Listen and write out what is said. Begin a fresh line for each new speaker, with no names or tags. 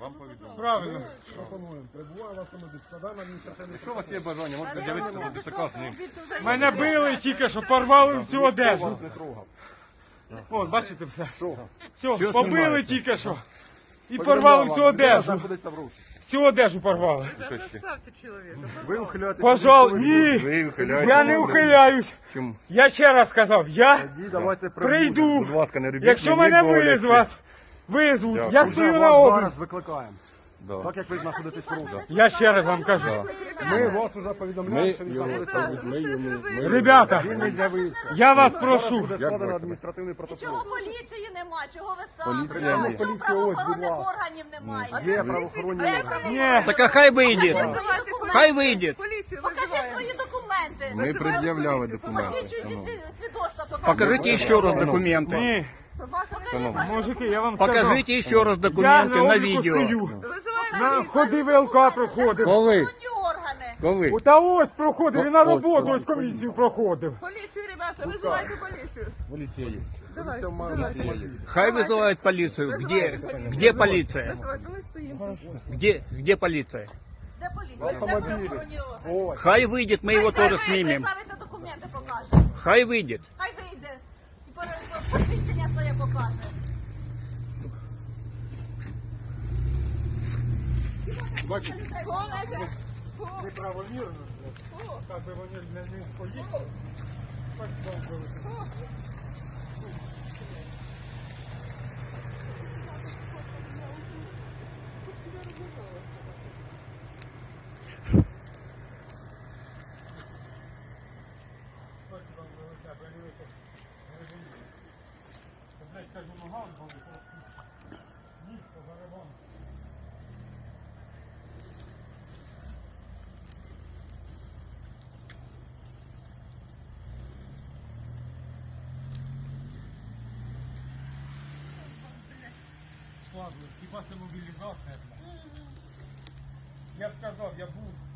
Вам повідомлю.
Правильно.
Пропонуємо. Прибуває вас автомобіль. Складає на
Якщо у вас є бажання, можете з'явитися до ДЦК з ним.
Мене били тільки що, порвали всю одежу.
вас не трогав.
От, бачите все.
Що?
Все, побили тільки що. І порвали всю одежу.
Знаходиться в розшуку.
Всю одежу порвали.
Оставьте человека.
Ви ухиляєтесь.
Пожалуй, ні.
Ви.
Я не ухиляюсь.
Чому?
Я ще раз сказав, я
Тоді давайте
прийду.
Будь ласка, не робіть
Якщо
мені
мене
боляче.
визвать, визвуть, я
Дякую.
стою
Вже
на
вас
область.
зараз викликаємо.
Да.
Так як ви знаходитесь в розшуку.
Я ще раз вам кажу.
Ми вас вже повідомляємо, що він знаходиться в розшуку.
Ми йому, ми
Ребята,
Він не з'явився.
я вас
Зараз
прошу.
буде складено адміністративний протокол.
Чого поліції нема? Чого ви сам?
Поліція
Чого
є.
Поліція ось,
правоохоронних
будь ласка.
органів немає?
Є правоохоронні
Де
органи.
правоохоронні
Ні.
Так а хай вийде.
Покажи свої документи.
Хай вийде.
Полицию
Покажи
вызываем.
свої документи.
Ми пред'являли документи.
Посвідчуючи сві- свідоцтва. покажи.
Покажите еще раз документы.
Ні,
Покажи ваші
мужики, я вам сказав.
Покажите еще раз
Я
документы
на
на
обліку
видео.
стою.
Вызываем
На ходи ВЛК проходив.
Коли?
правоохоронні органи.
Коли?
Та ось проходив, і на
Ось,
роботу
ось.
ось комісію проходив.
полицию, ребята, вызывайте полицию.
Поліція є.
Це має автомобіль.
Хай вызывают полицию. Где? Где полиция?
Вызывайте, мы стоим.
Где? Где полиция?
Де поліція? Де
Автомобілі.
правоохоронні органи?
Ось.
Хай выйдет, мы его
Хай
тоже
вийде,
снимем.
Правиться документи покаже.
Хай выйдет.
Хай вийде. І пере- посвідчення своє покаже.
Неправомірно. Так вони не поїхали. Так добре. Складно, хіба це? Я б сказав, я був.